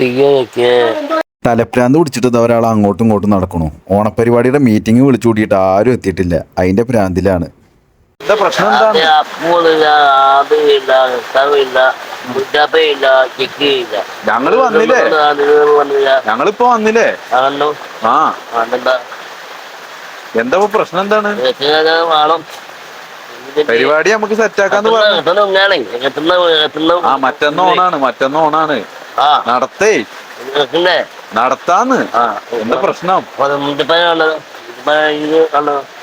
ചെയ്യാനൊക്കെ തലപ്രാന്ത് പിടിച്ചിട്ട് ഒരാൾ അങ്ങോട്ടും ഇങ്ങോട്ടും നടക്കണു. ഓണപ്പരിപാടിയുടെ മീറ്റിംഗ് വിളിച്ചു കൂട്ടിയിട്ട് ആരും എത്തിയിട്ടില്ല. അതിന്റെ പ്രാന്തിലാണ്. എന്താ പ്രശ്നം എന്താണ് ചിക്കിയില്ല. ഞങ്ങൾ വന്നില്ലേ? വന്നില്ല. ഞങ്ങളിപ്പോ വന്നില്ലേ? ആണല്ലോ ആ. എന്താ പ്രശ്നം എന്താണ്? വേണം പരിപാടി നമുക്ക് സെറ്റ് സെറ്റാക്കാന്ന് പറഞ്ഞു. ആ മറ്റന്ന് ഓണാണ് മറ്റന്ന് ഓണാണ്. ആ. നടത്തേ. നടത്താന്ന്. ആ. എന്താ പ്രശ്നം?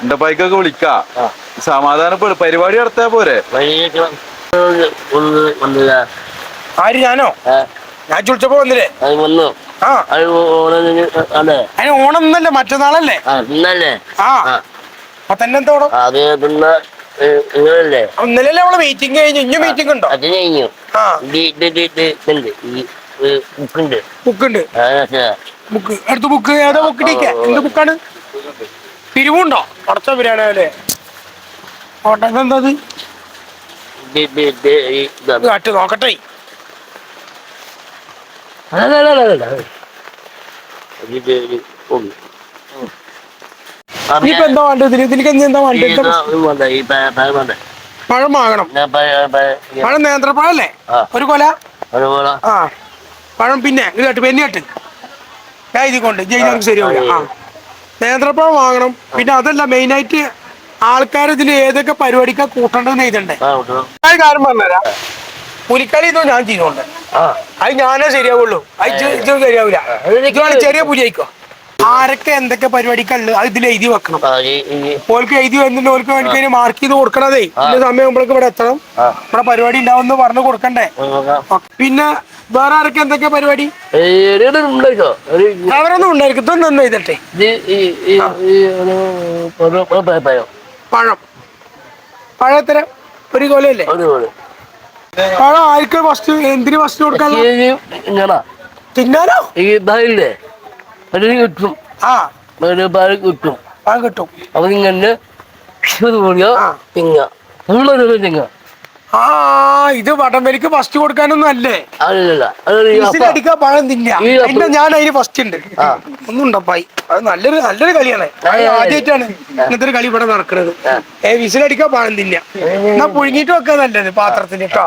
എന്റെ ബൈക്കൊക്കെ വിളിക്കാ. ആ. സമാധാനപ്പെട്. പരിപാടി നടത്താ പോരെ. ആര് ഞാനോ? ഞാൻ ചുളിച്ചപ്പോ വന്നില്ലേ? വന്നു. ആ. അതിന് ഓണം ഇന്നല്ലേ മറ്റന്നാളല്ലേ? ആ അപ്പൊ തന്നെ എന്തോ ഓണം അത് തിന്ന നിങ്ങളല്ലേ ഇന്നലെയല്ലേ അവൾ മീറ്റിംഗ് കഴിഞ്ഞു. ഇനി മീറ്റിംഗ് ഉണ്ടോ? അത് കഴിഞ്ഞു. ആ. ഈ ബുക്കുണ്ട്. ബുക്ക്. അടുത്ത ബുക്ക് ഏതാ ബുക്ക് ടീക്ക എന്ത് ബുക്കാണ്? പിരിവുണ്ടോ അടച്ച പിരിയാണോ അല്ലേ ഓട്ടെ എന്താ അത്. കാറ്റ് നോക്കട്ടെ. അല്ല, അല്ല, അല്ല, അല്ല, അല്ല. ഇത് ഇത് ഉണ്ട്. ആ, ഇനിയിപ്പോ എന്താ വേണ്ടത്? ഇതിലേക്ക് വേണ്ടത്? പഴം വാങ്ങണം. ഞാൻ പഴ- പഴ- ഈ പഴം നേന്ത്രപ്പഴല്ലേ? ആ. ഒരു കൊല? ആ. പഴം പിന്നെ ഇത് കേട്ട് പെന്നി കേട്ട്. ഞാൻ ഇത് കൊണ്ട് ജയിലും ശരിയാവില്ല ആ. നേന്ത്രപ്പഴം വാങ്ങണം. പിന്നെ അതല്ല മെയിനായിട്ട് ആൾക്കാർ ഇതിൽ ഏതൊക്കെ പരിപാടിക്കാ കൂട്ടണ്ടെന്ന് എഴുതണ്ടേ? കാര്യം പറഞ്ഞുതരാം. പുലിക്കളി ഇതോ ഞാൻ ചെയ്തോണ്ട് അത് ഞാനേ ശരിയാവുള്ളൂ. അത് ശരിയാവില്ല. ചെറിയ പുലി ആയിക്കോ? ആരൊക്കെ എന്തൊക്കെ പരിപാടിക്കല്ല അത് ഇതിൽ എഴുതി വെക്കണം. ഓൾക്ക് എഴുതി വന്നിട്ട് ഓൾക്ക് വേണ്ടി മാർക്ക് ചെയ്ത് കൊടുക്കണതേ. ഇന്ന സമയമാകുമ്പോഴേക്ക് ഇവിടെ എത്തണം. ഇവിടെ പരിപാടി ഉണ്ടാവും പറഞ്ഞു കൊടുക്കണ്ടേ? പിന്നെ വേറെ ആരൊക്കെ എന്തൊക്കെ പരിപാടി? അവരൊന്നും ഉണ്ടായിരിക്കും. ഇതൊന്നും എഴുതട്ടെ. പഴ- പഴം. പഴം പഴത്തരം ഒരു കൊലയല്ലേ. പഴം ആർക്ക് ഫസ്റ്റ് എന്തിനു ഫസ്റ്റ് കൊടുക്കാൻ തിന്നാലോ ഇതായില്ലേ തിന്നാനോ? ഈ ബാഗില്ലേ ഒരു കിട്ടും ആ ഒരുപാട് കിട്ടും ആ കിട്ടും അപ്പൊ ആ. തിങ്ങ ഉള്ളൊരു തിങ്ങ ആ ഇത് വടംവലിക്ക് ഫസ്റ്റ് കൊടുക്കാനൊന്നും അല്ലേ? അടിക്കാൻ പഴം തിന്നാ പിന്നെ ഞാൻ അതിന് ഫസ്റ്റ് ഉണ്ട്. ഒന്നും ഉണ്ടപ്പായി അത് നല്ലൊരു നല്ലൊരു കളിയാണ്. ആദ്യമായിട്ടാണ് ഇങ്ങനത്തെ ഒരു കളി ഇവിടെ നടക്കുന്നത്. ഏ വിസിലടിക്കാൻ പഴം തിന്നാ എന്നാ പുഴുങ്ങിട്ട് വെക്കാൻ നല്ലത് പാത്രത്തിന് കേട്ടോ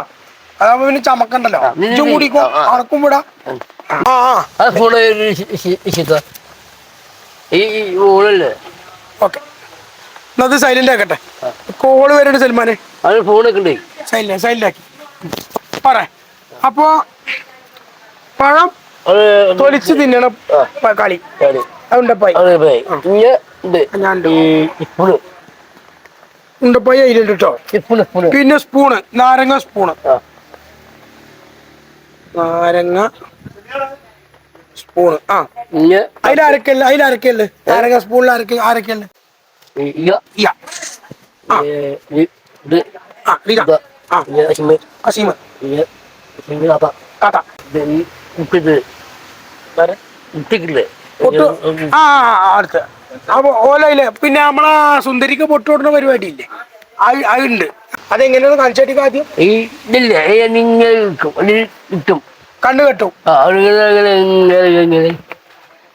അതാവുമ്പോ പിന്നെ ചമക്കണ്ടല്ലോ. ഇഞ്ചും കൂടിക്കോ. അറക്കും വിടാ. ആ ഈ ഓക്കെ. സൈലന്റ് ആക്കട്ടെ. കോൾ വരണ്ട് സൽമാനെ. സൈലന്റ് സൈലന്റ് ആക്കി. പറ. അപ്പോ പഴം തൊലിച്ച് തിന്നണം കളി. ഉണ്ടപ്പായി. ഉണ്ടപ്പായി. അതിലുണ്ട് കേട്ടോ പിന്നെ സ്പൂണ് നാരങ്ങ സ്പൂണ് നാരങ്ങ സ്പൂണ് ആ. അതിൽ അരക്കല്ലേ അതിൽ അരക്കല്ലേ. നാരങ്ങ സ്പൂണിൽ അരക്ക അരക്കല്ലേ. അടുത്ത. അപ്പൊ ഓലയില്ലേ പിന്നെ നമ്മളാ സുന്ദരിക്ക് പൊട്ടുവിടുന്ന പരിപാടി ഇല്ലേ അത് അതുണ്ട് അതെങ്ങനെയാണ് കാണിച്ചാട്ടിക്ക് ആദ്യം ഈ ഇതില്ലേ ഇങ്ങനെ കിട്ടും കണ്ണു കെട്ടും ആ ഇങ്ങനെ ഇങ്ങനെ ഇങ്ങനെ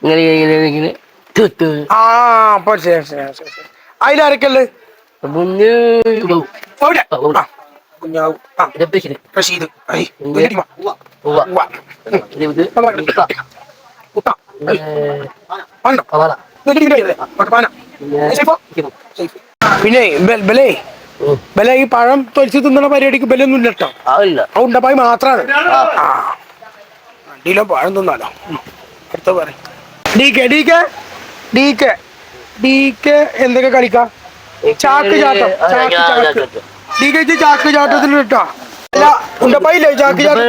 ഇങ്ങനെ ഇങ്ങനെ കിട്ടും ആ അപ്പൊ ശരി ശരി ശരി ശരി അതിലാരൊക്കെയല്ലേ മുന്നേ ഇടും. അവിടെ ആ, ഉണ്ട്. ആ കുഞ്ഞാവു ആ ഇതൊക്കെ ശരി. റഷീദ് ഐ ഇങ്ങ. വീട്ടിൽ വാ. ഉവ്വ. ഉവ്വ. ഇത് ഇത് മുട്ട. ഏ, വേണ്ട. കവാല. വീട്ടിൽ ഇരിക്കട്ടെ, ഇരിക്കട്ടെ. പിന്നെ സൈഫോ. ചിക്കൻ. സൈഫ്. പിന്നെ ബലേ. ബല ഈ പഴം തൊലിച്ച് തിന്നണ പരിപാടിക്ക് ബലൊന്നും ഇല്ല കേട്ടോ ആവില്ല ആ ഉണ്ടപ്പായി മാത്രാണ്. ആ. വണ്ടിയിലോ പഴം തിന്നാലോ. അടുത്ത പറ. D K D K D K D K എന്തൊക്കെ കളിക്കാം ചാക്ക് ചാട്ടം. ചാക്ക് ചാക്ക് ചാക്ക്. ഡി കെ ചാക്ക് ചാട്ടത്തിന് കേട്ടോ അല്ല ഉണ്ടപ്പായില്ലേ ചാക്ക് ചാട്ടം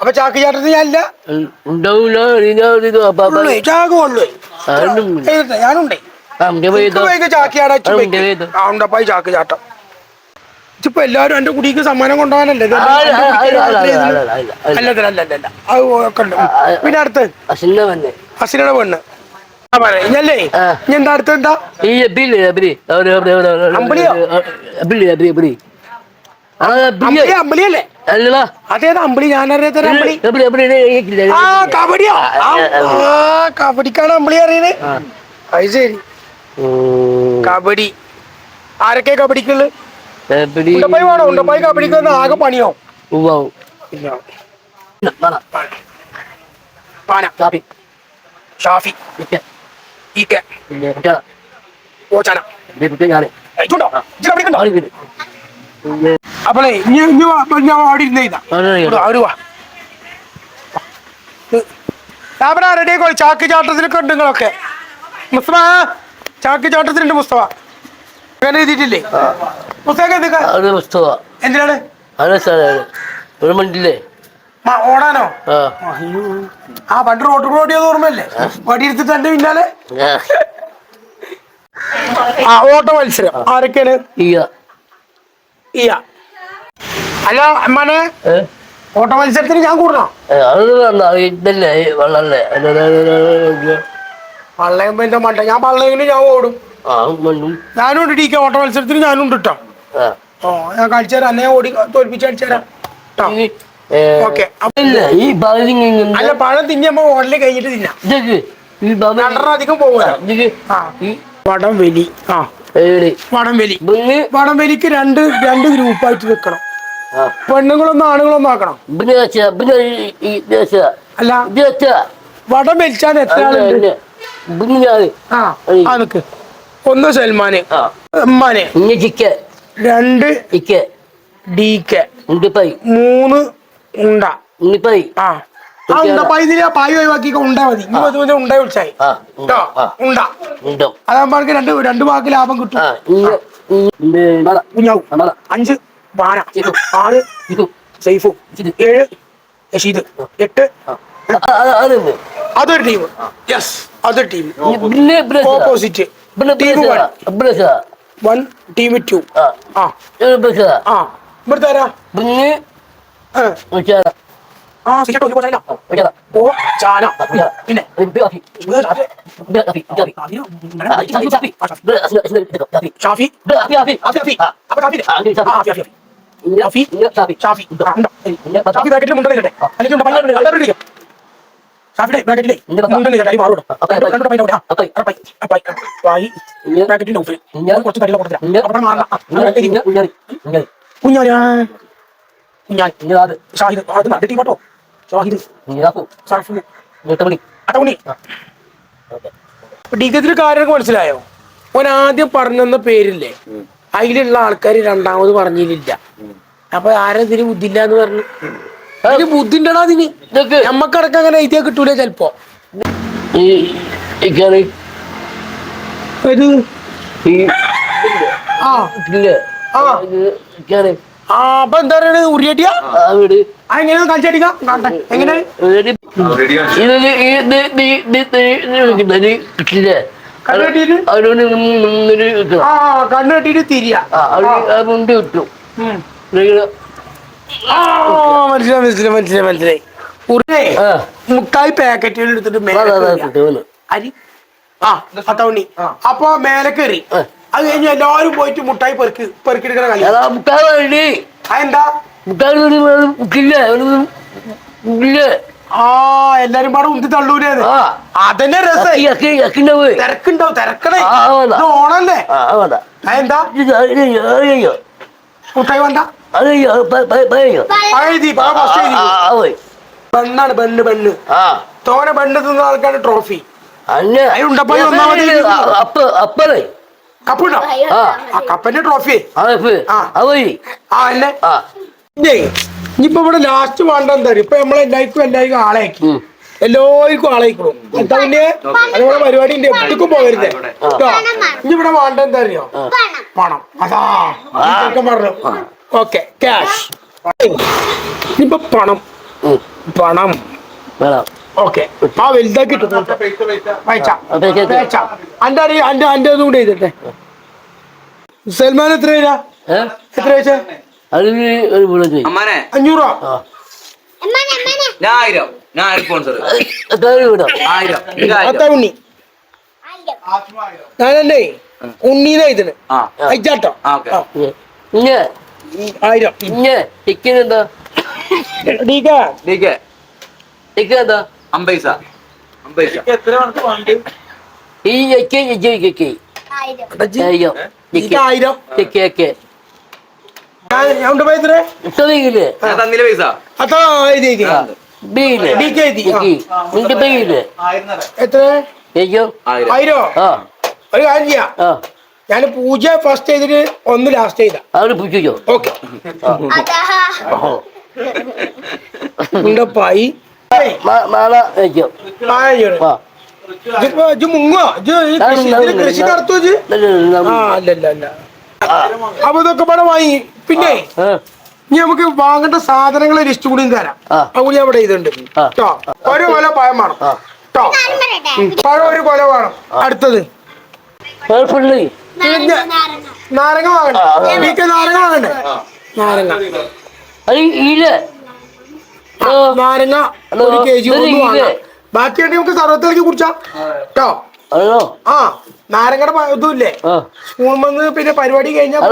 അപ്പൊ ചാക്ക് ചാട്ടത്തിൽ ഞാനില്ല ഉണ്ടാവില്ല ഞാനുണ്ടേ. ആ എന്റെ പോയി ഇത്. ചാക്ക് ആ, ഉണ്ട്, ഇത്. ചാടാ ആ ചാട്ടം. ഇപ്പൊ എല്ലാരും എന്റെ കുടിക്ക് സമ്മാനം കൊണ്ടുപോകാനല്ലേ? അത് പിന്നെ അടുത്ത്? അസിനയുടെ പെണ്ണ്. ഇഞ്ഞല്ലേ. ഇനി എന്താ അടുത്ത് എന്താ? ഈ എബില്ലേ എബിലി അവർ അവർ അവർ അവർ അമ്പിളിയോ? എബിലി എബിലി എബിലി ആ അതേതാ കബഡിയോ? കബഡിക്കാണ് അമ്പിളി അറിയണേ. അത് ശരി. കബഡി. ആരൊക്കെ കബഡിക്കുള്ളു? എവിടെ ഉണ്ടപ്പായി വേണോ? ഉണ്ടപ്പായി കബഡിക്ക് വന്ന ആകെ പണിയോ? പാന ഷാഫി. ഓച്ചാന. അപ്പളേ ഞാൻ അവിടെ ഇരുന്നേ ഇതാ. വാ ചാക്ക് ചാട്ടത്തിലൊക്കെ ഉണ്ട് നിങ്ങളൊക്കെ. മുസ്തഫ. ചാക്ക് ചാട്ടത്തിലുണ്ട് മുസ്തഫ അങ്ങനെ എഴുതിയിട്ടില്ലേ? പുസ്തകം എന്തൊക്കെ അത് പുസ്തക. എന്തിനാണ്? അത് സാറാണ് ഒരു മണ്ടില്ലേ ഓടാനോ? ആ. പണ്ട് റോഡ് കൂടെ ഓടിയത് ഓർമ്മയല്ലേ? വടി എടുത്തിട്ട് എന്റെ പിന്നാലെ? ആ. ഓട്ട മത്സരം. ആരൊക്കെയാണ്? അമ്മനെ ഇയ അല്ല അമ്മാനെ? ഓട്ട മത്സരത്തിന് ഞാൻ കൂടണോ? പള്ളയും എന്റെ മണ്ട. ഞാൻ പള്ളയെങ്കിലും ഞാൻ ഓടും. ആ മണ്ണും ഞാനും ഉണ്ട് ടീക്ക ഓട്ട മത്സരത്തിന് ഞാനും ഉണ്ട് കേട്ടോ ഓ ഞാൻ കളിച്ചു തരാം. അന്നേ ഓടി തോൽപ്പിച്ച് കളിച്ചു തരാം. ഓക്കെ. അല്ല പഴം തിന്നുമ്പോ ഓടൽ കഴിഞ്ഞിട്ട് തിന്നാം. രണ്ടെണ്ണം ഈ വടം വലി. ആ. വടം വലി. വടം വലിക്ക് രണ്ട് രണ്ട് ഗ്രൂപ്പായിട്ട് നിൽക്കണം പെണ്ണുങ്ങളൊന്നും ആണുങ്ങളൊന്നും ആക്കണം. അല്ല. വടം വലിച്ചാൽ എത്ര ആളുണ്ട്? ആ ആ നിക്ക്. ഒന്ന് സൽമാന്. ആ. ഉമ്മാന്. രണ്ട്. ഡി കെ മൂന്ന്. ഉണ്ട. ഉണ്ണിപ്പൈ ആ. ഉണ്ടപ്പായി പായ ഒഴിവാക്കി ഉണ്ട മതി. ഇനി പത്ത് മതി ഉണ്ട വിളിച്ചായി. ആ കേട്ടോ? ആ. ഉണ്ട. അതാകുമ്പോ എനിക്ക് രണ്ട് രണ്ട് വാക്ക് ലാഭം കിട്ടും. ആ കുഞ്ഞാവും. അഞ്ച് ഇത്. ആറ് സൈഫു. ഏഴ് യഷീദ്. എട്ട്. അതൊരു ടീം യെസ് അതൊരു team opposite team one one team two ആ ആ ബ്രസ ആ ഇവിടുത്തെ ആരാ പിന്നെ ആ. വെച്ചാ ആ സിറ്റോ ഇപ്പോ ചാന വെച്ചാ ഓ ചാന പിന്നെ ബ്രാഫി ഷാഫി ബ്രാഫി ബ്രാഫി ബ്രാഫി ഷാഫി ബ്രാഫി ബ്രാഫി ഷാഫി അപ്പൊ ഷാഫി ആ, ഇത് ഷാഫി. ആ ഷാഫി ഷാഫി ഷാഫി ഷാഫി ആ, ഉണ്ടോ? ഷാഫി പാക്കറ്റിൽ മുണ്ടല്ലേ അല്ലെങ്കിൽ ഉണ്ട് പയ്യൻ എല്ലാവരും ഇരിക്കും ഷാഫിയുടെ പാക്കറ്റിലേ മുണ്ടല്ലേ കൈ മാറും രണ്ടു പൈന അവിടെ പാക്കറ്റിൽ നൗഫിൽ കുറച്ച് അത്. ഷാഹിദ് അത് നല്ല ടീം ഷാഹിദ്. ഡിഗത്തിൽ കാര്യമൊക്കെ മനസ്സിലായോ? ഓൻ ആദ്യം പറഞ്ഞെന്ന പേരില്ലേ? അതിലുള്ള ആൾക്കാർ രണ്ടാമത് പറഞ്ഞില്ല. അപ്പൊ ആരെന്തിനും ബുദ്ധില്ല എന്ന് പറഞ്ഞു? അതിന് ബുദ്ധിണ്ടടാ അതിന്. ഇതൊക്കെ നമ്മക്കടക്കം അങ്ങനെ എഴുതിയാ കിട്ടൂല ചെലപ്പോ. ഈ ഈ കറി. ഇത് ഈ ആ. ഇല്ലേ ആ. ഇത് ആ അപ്പൊ എന്താ ആ വീട്. ആ എങ്ങനെ? കളിച്ചടിക്കാം എങ്ങനെ ഇത് ഇത് ഇത് ഇത് ഇത് ഇത് കിട്ടില്ലേ? കണ്ണ് അവരോട് നിന്നൊരു ആ കണ്ണ് കെട്ടിട്ട് തിരിയാ. ആ അവർ മുണ്ട് കിട്ടും. മനസ്സിലായി മനസ്സിലായി മനസ്സിലായി മനസ്സിലായി. ഉറേ മുട്ടായി പാക്കറ്റുകൾ എടുത്തിട്ട് അരി. ആ പത്തവണ്ണി. അപ്പൊ മേലെ കയറി. അത് കഴിഞ്ഞ് എല്ലാവരും പോയിട്ട് മുട്ടായി പെറുക്കി പെറുക്കിയെടുക്കണ കളി. മുട്ടായി വേണ്ടി? അതെന്താ? മുട്ടായി ആ എല്ലാരും പാടെ ഉന്തി തള്ളൂലേ അതന്നെ രസം. യക്കി യക്കിന്റെ പോയി തിരക്കുണ്ടാവും തിരക്കണേ. ഓണല്ലേ? എന്താ മുട്ടായി വേണ്ട. അയ്യോ പറയോ പഴയതി ഫസ്റ്റ് എഴുതി ആ തോനെ ബണ്ണ് തിന്ന ആൾക്കാണ് ട്രോഫി. അന്നെ. അതിന് ഉണ്ടപ്പായി ഒന്നാമത് ഇരിക്കുന്നു. അപ്പ അപ്പറേ. കപ്പുണ്ടോ? ആ ആ. കപ്പന്റെ ട്രോഫി. ആ. ആ. അല്ലേ ആ ഇതേ ഇനിയിപ്പോ ഇവിടെ ലാസ്റ്റ് വേണ്ട എന്താ അറിയോ? ഇപ്പൊ നമ്മൾ എല്ലാവർക്കും ആളാക്കി ഉം. എല്ലാവർക്കും ആളായിക്കോളും എന്താ പിന്നെ അതുപോലെ പരിപാടി ഉണ്ട് എവിടേക്കും പോകരുത്. കേട്ടോ? ഇനി ഇവിടെ വേണ്ട എന്താ അറിയോ? പണം. അതാ. ഈ ചെറുക്കൻ പറഞ്ഞു ഓക്കെ ക്യാഷ് ഇപ്പൊ പണം. പണം. ഓക്കെ ആ വലുതാക്കി ഇട്ടു. പൈസ ആ, പൈസ എത്ര? അന്റെ അറിയ അന്റെ അന്റെ ഒന്നും കൂടെ ചെയ്തിട്ടെ സൽമാൻ എത്ര രൂപ? എത്ര വെച്ചാ? അഞ്ഞൂറ് ആയിരം. ഞാൻ സ്പോൺസർ ആയിരം. ഉണ്ണീനെ ഇതിന് അയച്ചാട്ടോ. ആയിരം. എന്താ? ഡീക്കെ എന്താ? അമ്പൈസ. അമ്പൈസ. ഈ അയ്യോ ആയിരം. എത്രേ ഇത്രയില്ലേ ഞാൻ തന്നില്ല പൈസ? അതാ എഴുതി എഴുതി. ബീൽ DK എഴുതി, ആ. നിന്റെ എത്ര അയ്യോ ആയിരം ആയിരോ. ഒരു കാര്യം ചെയ്യാം. ആ. ഞാൻ പൂജ ഫസ്റ്റ് ചെയ്തിട്ട് ഒന്ന് ലാസ്റ്റ് ചെയ്താ. പിടിച്ചോ ഓക്കെ ഉണ്ടപ്പായി. വെച്ചോ മുങ്ങോ കൃഷി അപ്പൊ ഇതൊക്കെ പടം വാങ്ങി. പിന്നെ ഇനി നമുക്ക് വാങ്ങേണ്ട സാധനങ്ങളെ ലിസ്റ്റ് കൂടി തരാം. അവിടെ അതുകൂടി അവിടെ ഇതുണ്ട്. കേട്ടോ ഒരു കൊല പഴം വേണം. കേട്ടോ പഴം ഒരു കൊല വേണം. അടുത്തത്. നാരങ്ങ വാങ്ങണ്ടേ? എനിക്ക് നാരങ്ങ വാങ്ങണ്ടേ? നാരങ്ങ. നാരങ്ങ ഒരു കെ ജി ഇത് ഒന്ന് വാങ്ങാം. ഇല്ലേ? ബാക്കിയാണെങ്കിൽ നമുക്ക് സർവത്തിലേക്ക് കുടിച്ചാം. കേട്ടോ ആ നാരങ്ങയുടെ ഇതുമില്ലേ സ്പൂൺ വന്ന് പിന്നെ പരിപാടി കഴിഞ്ഞാൽ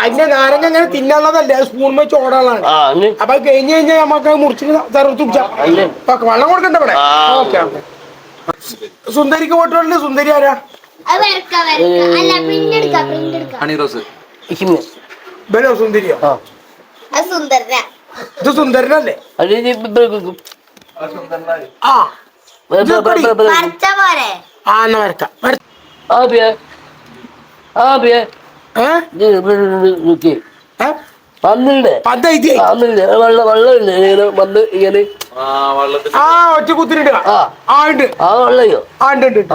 അതിന്റെ നാരങ്ങ അങ്ങനെ തിന്നാനുള്ളതല്ല? സ്പൂൺ വെച്ച് ഓടാനുള്ളതാണ് അപ്പൊ അത് കഴിഞ്ഞ് കഴിഞ്ഞാൽ നമുക്ക് അത് മുറിച്ചിട്ട് സർവത്ത് കുടിച്ചാം. വെള്ളം കൊടുക്കണ്ട ഇവിടെ ഓക്കെ സുന്ദരിക്ക് പോട്ടുണ്ട് സുന്ദരി ആരാ? അത് വരക്ക വരക്ക. അല്ല പ്രിന്റ് എടുക്ക പ്രിന്റ് എടുക്ക. Honey Rose. ഇച്ചിമ ബലോ സുന്ദരിയോ? ആ. അത് സുന്ദരന. ഇത് സുന്ദരനല്ലേ? ആ. ആ എന്നാ വരക്കാം. ആ ബിയ ആ ബിയ ഏ? ഏ? വെള്ളം വെള്ളമില്ലേ? ഇങ്ങനെ വന്ന് ഇങ്ങനെ. ആ ഒറ്റ ആ. ആ ഉണ്ട്. ആ വെള്ളയോ ആ ഉണ്ട് ഉണ്ട് ഉണ്ട്.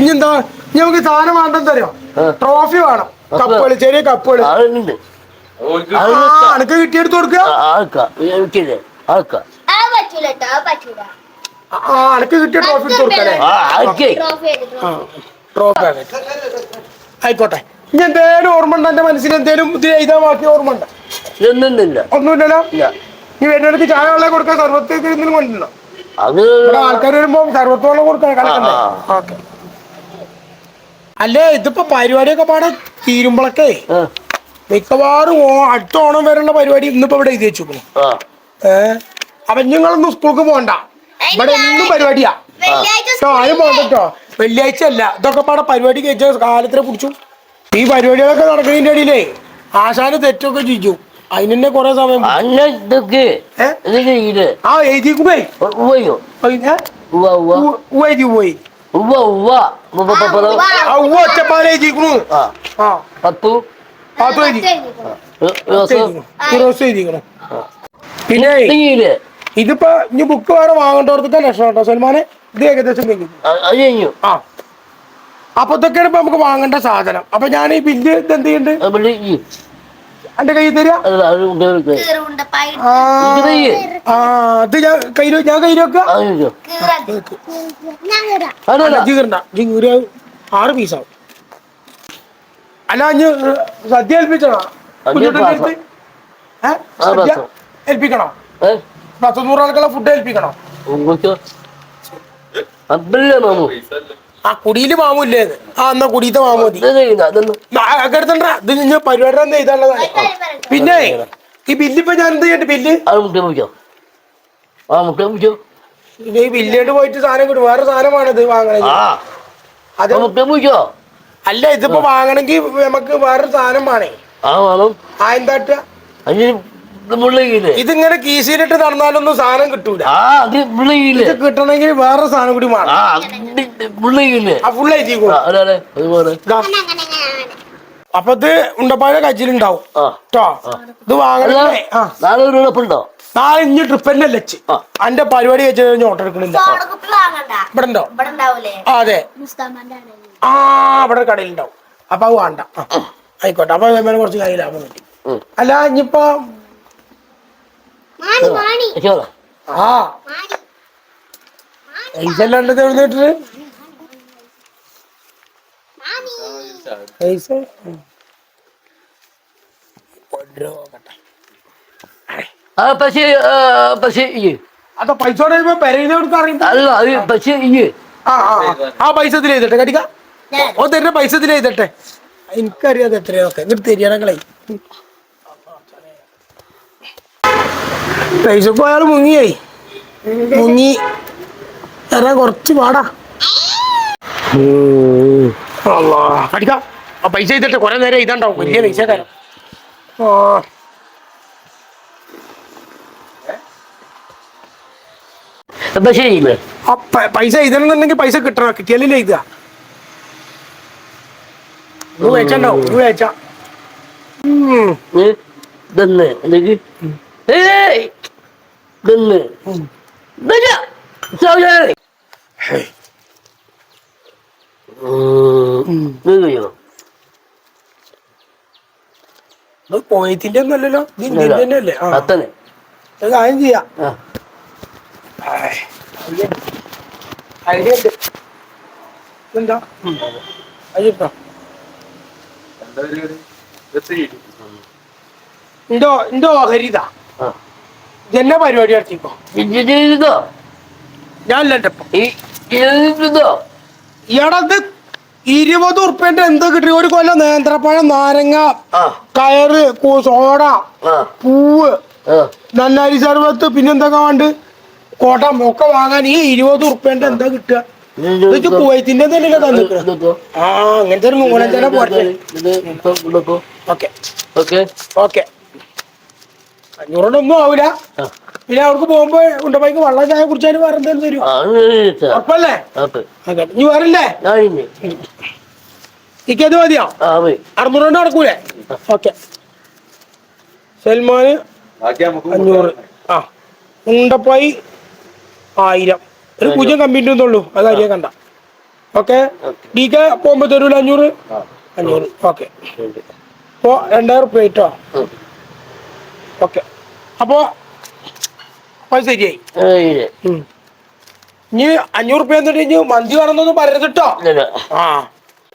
ഇനി എന്താ? ഇനി നമുക്ക് സാധനം വേണ്ടെന്ന് തരോ. ട്രോഫി വേണം. കപ്പുകൾ ചെറിയ ആ അനക്ക് കിട്ടിയെടുത്ത് കൊടുക്കുക? അനക്ക് കിട്ടിയ ട്രോഫി എടുത്ത് കൊടുക്കല്ലേ ട്രോഫി ആയിക്കോട്ടെ. ഇനി എന്തേലും ഓർമ്മ ഉണ്ടോ എന്റെ മനസ്സിൽ എന്തേലും ഇത് എഴുതാൻ ബാക്കി ഓർമ്മ ഉണ്ടോ ഇതൊന്നുമില്ല ഒന്നുമില്ലല്ലോ? ഇല്ല. നീ വരുന്നവർക്ക് ചായ വെള്ളം കൊടുക്കാൻ സർവത്ത് എന്തെങ്കിലും കൊണ്ടുണ്ടോ അത് ആൾക്കാർ വരുമ്പോ സർവത്ത് വെള്ളം കൊടുക്കാൻ ആ. ഓക്കെ. അല്ലേ ഇതിപ്പോ പരിപാടിയൊക്കെ പാടെ തീരുമ്പോഴൊക്കെ ആ. മിക്കവാറും ഓ- അടുത്ത ഓണം വരെയുള്ള പരിപാടി ഇന്നിപ്പോ ഇവിടെ എഴുതി വെച്ചു ആ. ഏ? അപ്പൊ നിങ്ങളൊന്നും സ്കൂൾക്ക് പോകണ്ട. ഇവിടെ എന്നും പരിപാടിയാ. വെള്ളിയാഴ്ച ആരും പോകണ്ടോ വെള്ളിയാഴ്ച അല്ല ഇതൊക്കെ പാടെ പരിപാടി കഴിച്ച കാലത്തിനെ പിടിച്ചു. ഈ പരിപാടികളൊക്കെ നടക്കുന്നതിന്റെ ഇടയിലേ ആശാന് തെറ്റൊക്കെ ചെയ്യിച്ചു അതിന് തന്നെ കൊറേ സമയം ഇതൊക്കെ? ഇതൊക്കെ ആ എഴുതി പോയി. ഉവ്വ ഉവ്വ ഉവ്വ. ആ ഒറ്റപ്പാല എഴുതിക്കണു പത്തു? പാത്തു എഴുതിക്കണം പിന്നെ ഇതിപ്പോ ഇനി ബുക്ക് വേറെ വാങ്ങേണ്ടവർക്ക് ലക്ഷണം കേട്ടോ. സൽമാനെ ഇത് ഏകദേശം കഴിഞ്ഞു? ആ. അപ്പൊ ഇതൊക്കെയാണ് ഇപ്പൊ നമുക്ക് വാങ്ങേണ്ട സാധനം. അപ്പൊ ഞാൻ ഈ ബില്ല് ഇത് എന്ത് ചെയ്യുന്നുണ്ട് എന്റെ കയ്യിൽ തരിക ആ ഇത് ആ അത് ഞാൻ കയ്യിൽ ഞാൻ കയ്യിൽ വെക്കുക ആറ് പീസാവും അല്ല അഞ്ഞ് സദ്യ ഏൽപ്പിച്ചണോ സദ്യ. ഏൽപ്പിക്കണോ? പത്ത് നൂറ് ആൾക്കുള്ള ഫുഡ് ഏൽപ്പിക്കണോ? ഉങ്ങോട്ടോ അബ്ബല്ലേ മാമു. ആ കുടിയിൽ മാമൂല്ലേ? ആ എന്നാ കുടിയത്തെ മാമു മതി. ഇത് ചെയ്യുന്ന അതൊന്നും. എടുത്തണ്ട ഇത് ഞാൻ പരിപാടി പിന്നെ ഈ ബില്ലിപ്പോ ഇപ്പൊ ഞാൻ എന്ത് ചെയ്യട്ടെ? ബില്ല്? അത് മുട്ട പിടിച്ചോ ആ മുട്ട പിടിച്ചോ ഇത് ഈ ബില്ലിട്ട് പോയിട്ട് സാധനം കിട്ടും. വേറെ സാധനമാണ് ഇത് വാങ്ങണത്. ആ. അത് ആ മുട്ട പിടിച്ചോ അല്ല ഇതിപ്പോ വാങ്ങണമെങ്കിൽ നമുക്ക് വേറൊരു സാധനം വേണേ. ആ വേണം. ആ എന്താ അതിന് ഇതിങ്ങനെ കീശയിലിട്ട് നടന്നാലൊന്നും സാധനം കിട്ടൂല. ആ അത് മുള്ളില്ലേ ഇത് കിട്ടണമെങ്കിൽ വേറെ സാധനം കൂടി അപ്പൊ ഇത് ഉണ്ടപ്പായ കച്ചിലുണ്ടാവും. കേട്ടോ ഇത് വാങ്ങണേ. നാളെ ഇഞ്ഞ് ട്രിപ്പ് തന്നെ ലച്ച് അന്റെ പരിപാടി കഴിച്ചു കഴിഞ്ഞാൽ ഓട്ടം എടുക്കണില്ല. ഇവിടെണ്ടോ? ഇവിടെ ഉണ്ടോ അതെ. ആ ഇവിടെ കടയിലുണ്ടാവും. അപ്പൊ അത് വേണ്ട. ആയിക്കോട്ടെ. അപ്പൊ കുറച്ച് കാര്യം ലാഭം കിട്ടി അല്ല ഇനിയിപ്പോ ആ പൈസ കിട്ടുന്നത് മാണി പൈസ പക്ഷേ പക്ഷേ ഇയ്യ് അല്ല അത് പക്ഷേ ഇയ്യ്. ആ ആ ആ. ആ പൈസ ഇതിൽ എഴുതട്ടെ കടിക്ക? ഓ തരുന്ന പൈസ ഇതിൽ എഴുതട്ടെ. എനിക്കറിയാതെ എത്രയൊക്കെ എന്നിട്ട് തരികയാണെങ്കിലേ പൈസ പോയാൽ മുങ്ങിയായി. മുങ്ങി. തരാൻ കുറച്ച് പാടാ. അടിക്കാം. പൈസ ചെയ്തിട്ട് കുറെ നേരം ഇതുണ്ടാവും വലിയ പൈസ തരാം എന്താ അപ്പൊ ശരി ഇല്ലേ? ആ പ- പൈസ എഴുതണമെന്നുണ്ടെങ്കിൽ പൈസ കിട്ടണം. കിട്ടിയാലേ എഴുതുക. വെച്ചുണ്ടാവും ഒന്ന് വെച്ച ഏ? ഇതെന്ന് അല്ലെങ്കിൽ ഏയ്! കഴിയോ? പോയത്തിന്റെ ഒന്നും അല്ലല്ലോ ഇത് ഇല്ല. ഇന്ത്യന്റെ തന്നെ അല്ലേ ആ. അത്തന്നെ അത് കാര്യം ചെയ്യാം. ഐഡിയ ഉണ്ട്. എന്താ അയ്യോ എന്തോ എന്തോ ഹരിത. ഇതെന്നെ പരിപാടി നടത്തിപ്പോ ഞാൻ ഇല്ലപ്പോ ചെയ്തോ ഇയാടത് ഇരുപത് ഉറുപ്പ്യന്റെ എന്താ കിട്ടി ഒരു കൊല്ലം നേന്ത്രപ്പഴം നാരങ്ങ കയറ് സോഡ പൂവ് നന്നാരി സർവത്ത് പിന്നെന്തൊക്കെ വേണ്ട കോട്ടം ഒക്കെ വാങ്ങാൻ ഈ ഇരുപത് ഉറുപ്പ്യന്റെ എന്താ കിട്ടുക കുവൈത്തിന്റെ തന്നെ തന്നിട്ട്. ആ അങ്ങനത്തെ ഒരു മൂലം തന്നെ പോട്ടെ. ഓക്കെ ഓക്കെ ഓക്കെ അഞ്ഞൂറിനൊന്നും ആവൂല. പിന്നെ അവർക്ക് പോകുമ്പോ ഉണ്ടപ്പോ വെള്ളം ചായ കുടിച്ചാലും വേറെ എന്തായാലും തരും. ഉറപ്പല്ലേ? ഇനി വേറില്ലേ? ഇനി. മതിയോ? ആ കൊണ്ട് അറുന്നൂറ് നടക്കൂലേ? ഓക്കെ. സൽമാന് അഞ്ഞൂറ്. ആ. ഉണ്ടപ്പായി ആയിരം. ഒരു പൂജ്യം കമ്പിന്റെ ഒന്നുള്ളൂ അത് അരിയെ കണ്ട. ഓക്കെ? ഡി കെ പോകുമ്പോ തരൂല അഞ്ഞൂറ്? അഞ്ഞൂറ്. ഓക്കെ. അപ്പോ രണ്ടായിരം ഉറുപ്പ്യ കേട്ടോ ഓക്കെ. അപ്പോ പൈസ ശരിയായി ഇനി. അഞ്ഞൂറ് റുപ്യ എന്നിട്ട് ഇനി മന്തി വേണമെന്നൊന്നും പറയരുത് കേട്ടോ ആ.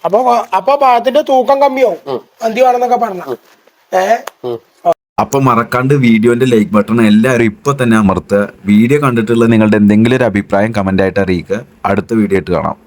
അപ്പൊ അപ്പൊ പാത്തിന്റെ തൂക്കം കമ്മിയാവും. മന്തി വേണമെന്നൊക്കെ പറഞ്ഞ. ഏ. അപ്പൊ മറക്കാണ്ട് വീഡിയോന്റെ ലൈക്ക് ബട്ടൺ എല്ലാവരും ഇപ്പൊ തന്നെ അമർത്തുക. വീഡിയോ കണ്ടിട്ടുള്ള നിങ്ങളുടെ എന്തെങ്കിലും ഒരു അഭിപ്രായം കമന്റ് ആയിട്ട് അറിയിക്കുക. അടുത്ത വീഡിയോ ആയിട്ട് കാണാം.